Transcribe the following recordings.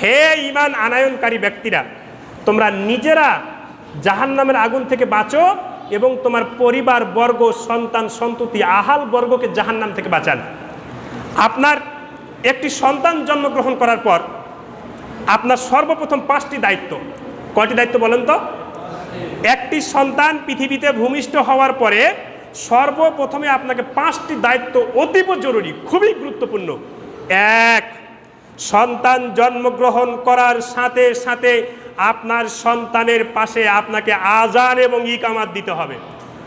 হে ঈমান আনায়নকারী ব্যক্তিরা, তোমরা নিজেরা জাহান্নামের আগুন থেকে বাঁচো এবং তোমার পরিবার বর্গ, সন্তান, সন্ততি, আহাল বর্গকে জাহান্নাম থেকে বাঁচান। আপনার একটি সন্তান জন্মগ্রহণ করার পর আপনার সর্বপ্রথম পাঁচটি দায়িত্ব। কয়টি দায়িত্ব বলেন তো? একটি সন্তান পৃথিবীতে ভূমিষ্ঠ হওয়ার পরে সর্বপ্রথমে আপনাকে পাঁচটি দায়িত্ব অতীব জরুরি, খুবই গুরুত্বপূর্ণ। এক, সন্তান জন্মগ্রহণ করার সাথে সাথে আপনার সন্তানের পাশে আপনাকে আজান এবং ইকামাত দিতে হবে।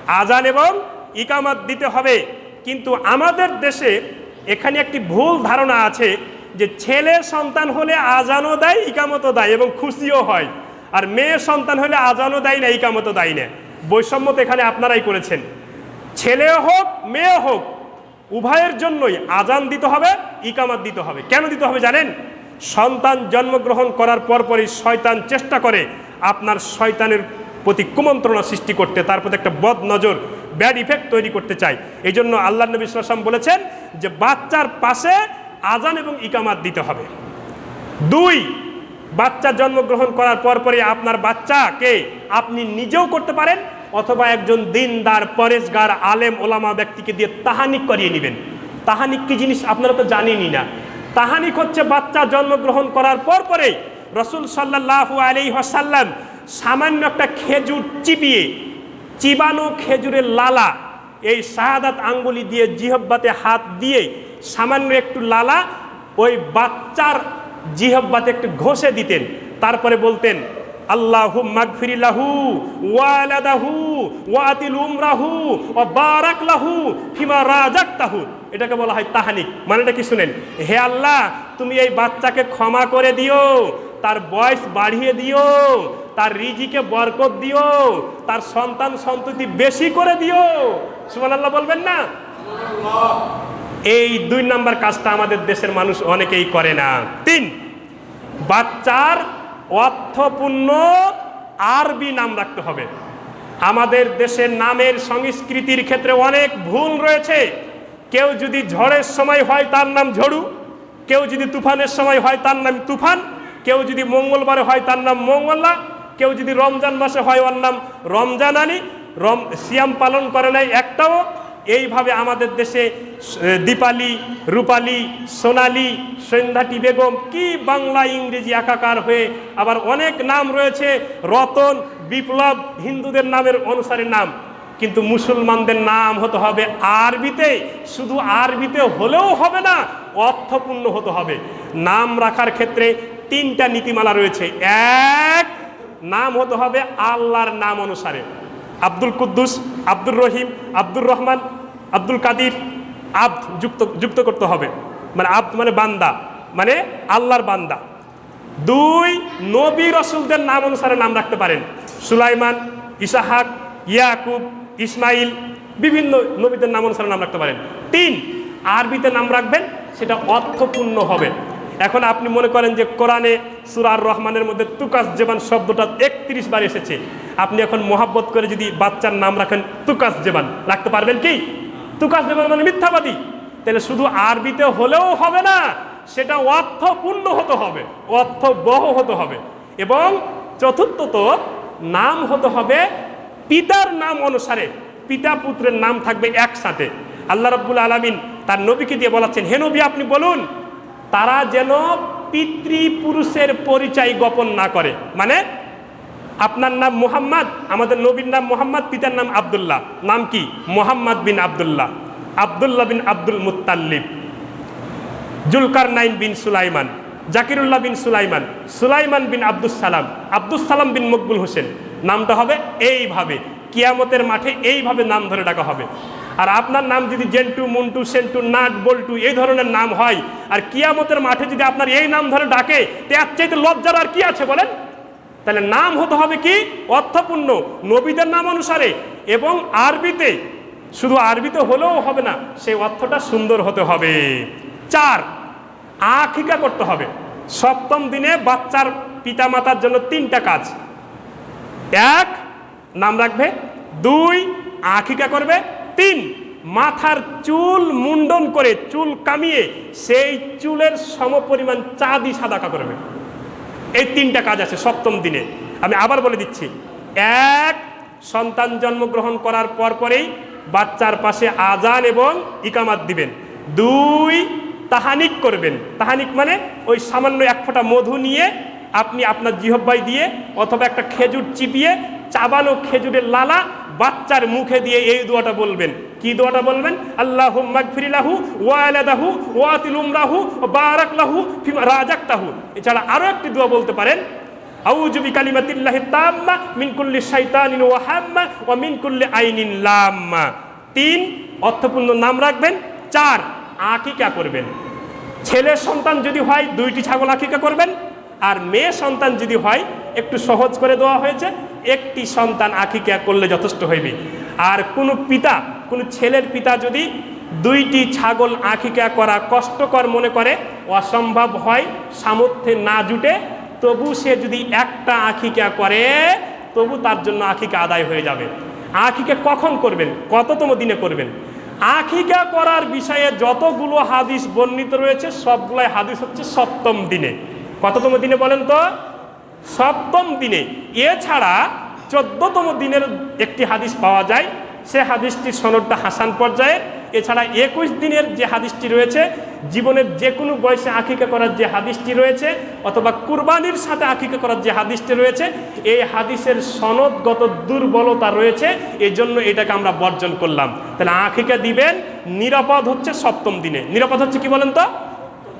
আজান এবং ইকামাত দিতে হবে। কিন্তু আমাদের দেশে এখানে একটি ভুল ধারণা আছে যে ছেলে সন্তান হলে আজানও দেয়, ইকামতও দেয় এবং খুশিও হয়। আর মেয়ে সন্তান হলে আজানও দেয় না, ইকামতও দেয় না। বৈষম্য তো এখানে আপনারাই করেছেন। ছেলে হোক মেয়ে হোক, উভয়ের জন্যই আজান দিতে হবে, ইকামাত দিতে হবে। কেন দিতে হবে জানেন? সন্তান জন্মগ্রহণ করার পরপরই শয়তান চেষ্টা করে আপনার শয়তানের প্রতি কুমন্ত্রণা সৃষ্টি করতে, তার প্রতি একটা বদ নজর ব্যাড ইফেক্ট তৈরি করতে চায়। এই জন্য আল্লাহ নবী সাল্লাম বলেছেন যে, বাচ্চার পাশে আজান এবং ইকামাত দিতে হবে। দুই, বাচ্চা জন্মগ্রহণ করার পরপরই আপনার বাচ্চাকে আপনি নিজেও করতে পারেন অথবা একজন দিনদার, পরেশগার, আলেম, ওলামা ব্যক্তিকে দিয়ে তাহানিক করিয়ে নেবেন। তাহানিক কি জিনিস আপনারা তো জানেনই না। তাহানিক হচ্ছে বাচ্চা জন্মগ্রহণ করার পর পরেই রসুল সাল্লাহ আলি হাসাল্লাম সামান্য একটা খেজুর চিবিয়ে চিবানো খেজুরের লালা, এই শাহাদাত আঙ্গুলি দিয়ে জিহব্বাতে হাত দিয়ে সামান্য একটু লালা, ওই বাচ্চার জিহব্বাতে একটু ঘষে দিতেন। তারপরে বলতেন আল্লাহু মাগফিরিল্লাহু ওয়ালাদাহু ওয়াতিল উমরাহু ও বারাক লাহু ফিমা রাজাক্তাহু। এটাকে বলা হয় তাহানিক মানেটা কি শুনেন? হে আল্লাহ, তুমি এই বাচ্চাকে ক্ষমা করে দিও, তার বয়স বাড়িয়ে দিও, তার রিজিকে বরকত দিও, তার সন্তান সন্ততি বেশি করে দিও। সুমান আল্লাহ বলবেন না? এই দুই নাম্বার কাজটা আমাদের দেশের মানুষ অনেকেই করে না। তিন, বাচ্চার অর্থপূর্ণ আরবি নাম রাখতে হবে। আমাদের দেশের নামের সংস্কৃতির ক্ষেত্রে অনেক ভুল রয়েছে। কেউ যদি ঝড়ের সময় হয় তার নাম ঝড়ু, কেউ যদি তুফানের সময় হয় তার নাম তুফান, কেউ যদি মঙ্গলবারে হয় তার নাম মঙ্গলা, কেউ যদি রমজান মাসে হয় ওর নাম রমজান আলী রম সিয়াম পালন করে নাই একটাও। এইভাবে আমাদের দেশে দীপালি, রূপালি, সোনালি সন্ধ্যাটি বেগম কি বাংলা ইংরেজি একাকার হয়ে আবার অনেক নাম রয়েছে, রতন, বিপ্লব, হিন্দুদের নামের অনুসারে নাম। কিন্তু মুসলমানদের নাম হতে হবে আরবিতে, শুধু আরবিতে হলেও হবে না, অর্থপূর্ণ হতে হবে। নাম রাখার ক্ষেত্রে তিনটা নীতিমালা রয়েছে। এক, নাম হতে হবে আল্লাহর নাম অনুসারে। আব্দুল কুদ্দুস আব্দুর রহিম, আব্দুর রহমান, আব্দুল কাদির, আব্দ যুক্ত যুক্ত করতে হবে। মানে আব্দ মানে বান্দা মানে আল্লাহর বান্দা। দুই নবী রসুলদের নাম অনুসারে নাম রাখতে পারেন। সুলাইমান, ইসাহাক, ইয়াকুব, ইসমাইল, বিভিন্ন নবীদের নাম অনুসারে নাম রাখতে পারেন। তিন, আরবিতে নাম রাখবেন, সেটা অর্থপূর্ণ হবে। এখন আপনি মনে করেন যে কোরআনে সুরার রহমানের মধ্যে তুকাস জেবান শব্দটা একত্রিশ বার এসেছে। আপনি এখন মোহাব্বত করে যদি বাচ্চার নাম রাখেন তুকাস জেবান, রাখতে পারবেন কি? তুকাস জেবান মানে মিথ্যাবাদী। তাহলে শুধু আরবিতে হলেও হবে না, সেটা অর্থপূর্ণ হতে হবে, অর্থবহ হতে হবে। এবং চতুর্থত, নাম হতে হবে পিতার নাম অনুসারে। পিতা পুত্রের নাম থাকবে একসাথে। আল্লাহ রব্বুল আলমিন তার নবীকে দিয়ে বলাচ্ছেন, হে নবী, আপনি বলুন তারা যেন পিতৃপুরুষের পরিচয় গোপন না করে। মানে আপনার নাম মোহাম্মদ, আমাদের নবীর নাম মোহাম্মদ, পিতার নাম আবদুল্লাহ। নাম কি? মোহাম্মদ বিন আবদুল্লাহ। আবদুল্লাহ বিন আব্দুল মুতাল্লিব জুলকার নাইন বিন সুলাইমান, জাকিরুল্লাহ বিন সুলাইমান সুলাইমান বিন আব্দুল সালাম আব্দুল সালাম বিন মকবুল হোসেন। নামটা হবে এইভাবে। কিয়ামতের মাঠে এইভাবে নাম ধরে ডাকা হবে। আর আপনার নাম যদি জেন্টু, মুন্টু, সেন্টু নাট বল্টু এই ধরনের নাম হয়, আর কিয়ামতের মাঠে যদি আপনার এই নাম ধরে ডাকে, তে চাইতে লজ্জার আর কি আছে বলেন? তাহলে নাম হতে হবে কি? অর্থপূর্ণ, নবীদের নাম অনুসারে, এবং আরবিতে, শুধু আরবিতে হলেও হবে না, সেই অর্থটা সুন্দর হতে হবে। চার, আখিকা করতে হবে। সপ্তম দিনে বাচ্চার পিতামাতার জন্য তিনটা কাজ। এক, নাম রাখবে। দুই, আখিকা করবে। তিন মাথার চুল মুন্ডন করে চুল কামিয়ে সেই চুলের সমপরিমাণ চাঁদি সাদাকা করবে এই তিনটা কাজ আছে সপ্তম দিনে। আমি আবার বলে দিচ্ছি, এক, সন্তান জন্মগ্রহণ করার পর পরেই বাচ্চার পাশে আজান এবং ইকামাত দিবেন। দুই, তাহানিক করবেন। তাহানিক মানে ওই সামান্য এক ফোঁটা মধু নিয়ে আপনি আপনার জিহব্বাই দিয়ে অথবা একটা খেজুর চিপিয়ে চাবানো খেজুরের লালা বাচ্চার মুখে দিয়ে এই দোয়াটা বলবেন। কি দোয়াটা বলবেন? আল্লাহ মাগফিরিলাহু ওয়ালাদাহু ওয়াতিল উমরাহু বারাকলাহু ফিমা রাজাক্তাহু। এছাড়া আরও একটি দোয়া বলতে পারেন। আউযু বিকালিমাতিল্লাহি তাম্মা মিন কুল্লি শাইতানিন ওয়া হাম্মা ওয়া মিন কুল্লি আইনিন লাম্মা। তিন, অর্থপূর্ণ নাম রাখবেন। চার, আকিকা করবেন। ছেলের সন্তান যদি হয়, দুইটি ছাগল আকিকা করবেন। আর মেয়ে সন্তান যদি হয়, একটু সহজ করে দেওয়া হয়েছে। একটি সন্তান আকিকা করলে যথেষ্ট হইবে। আর কোনো পিতা, কোনো ছেলের পিতা যদি দুইটি ছাগল আকিকা করা কষ্টকর মনে করে, অসম্ভব হয়, সামর্থ্যে না জুটে, তবু সে যদি একটা আকিকা করে, তবু তার জন্য আকিকা আদায় হয়ে যাবে। আকিকা কখন করবেন? কততম দিনে করবেন? আকিকা করার বিষয়ে যতগুলো হাদিস বর্ণিত রয়েছে, সবগুলাই হাদিস হচ্ছে সপ্তম দিনে। কততম দিনে বলেন তো? সপ্তম দিনে। এছাড়া চোদ্দতম দিনের একটি হাদিস পাওয়া যায়। সে হাদিসটির সনদটা হাসান পর্যায়ের এছাড়া একুশ দিনের যে হাদিসটি রয়েছে, জীবনের যে কোনো বয়সে আকিকা করার যে হাদিসটি রয়েছে, অথবা কুরবানির সাথে আকিকা করার যে হাদিসটি রয়েছে, এই হাদিসের সনদগত দুর্বলতা রয়েছে। এই জন্য এটাকে আমরা বর্জন করলাম। তাহলে আকিকা দিবেন, নিরাপদ হচ্ছে সপ্তম দিনে। নিরাপদ হচ্ছে কি বলেন তো?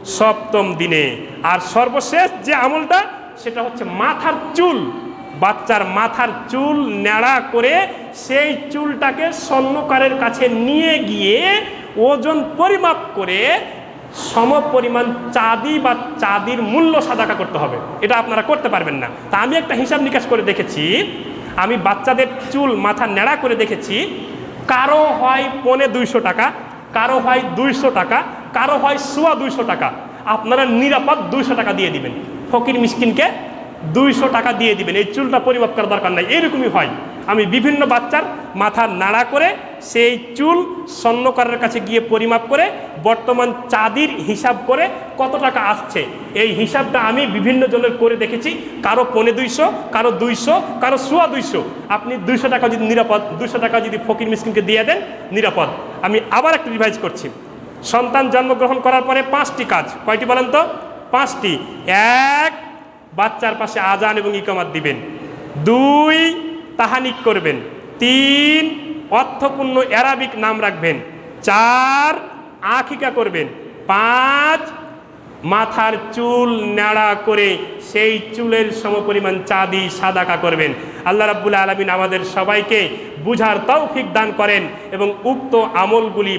সপ্তম দিনে। আর সর্বশেষ যে আমলটা সেটা হচ্ছে মাথার চুল। বাচ্চার মাথার চুল ন্যাড়া করে সেই চুলটাকে স্বর্ণকারের কাছে নিয়ে গিয়ে ওজন পরিমাপ করে সমপরিমাণ চাঁদি বা চাঁদির মূল্য সাদাকা করতে হবে। এটা আপনারা করতে পারবেন না। তা আমি একটা হিসাব নিকাশ করে দেখেছি। আমি বাচ্চাদের চুল মাথা ন্যাড়া করে দেখেছি। কারও হয় পনে দুইশো টাকা, কারও হয় দুইশো টাকা, কারও হয় সোয়া দুইশো টাকা। আপনারা নিরাপদ দুইশো টাকা দিয়ে দিবেন। ফকির মিসকিনকে দুইশো টাকা দিয়ে দিবেন। এই চুলটা পরিমাপ করার দরকার নাই। এরকমই হয়। আমি বিভিন্ন বাচ্চার মাথা নাড়া করে সেই চুল স্বর্ণকারের কাছে গিয়ে পরিমাপ করে বর্তমান চাঁদির হিসাব করে কত টাকা আসছে। এই হিসাবটা আমি বিভিন্ন জনের করে দেখেছি। কারও পনে দুইশো, কারও দুইশো, কারও সোয়া দুইশো। আপনি দুইশো টাকা যদি নিরাপদ, দুইশো টাকা যদি ফকির মিসকিনকে দিয়ে দেন, নিরাপদ। আমি আবার একটা রিভাইজ করছি। সন্তান জন্মগ্রহণ করার পরে পাঁচটি কাজ। কয়টি বলেন তো? পাঁচটি। এক, বাচ্চার পাশে আজান এবং ইকামাত দিবেন। দুই, তাহানিক করবেন। তিন, অর্থপূর্ণ অ্যারাবিক নাম রাখবেন। চার আখিকা করবেন। পাঁচ, মাথার চুল ন্যাড়া করে সেই চুলের সমপরিমাণ চাঁদি সাদাকা করবেন। আল্লাহ রাব্বুল আলমিন আমাদের সবাইকে বুঝার তৌফিক দান করেন এবং উক্ত আমলগুলি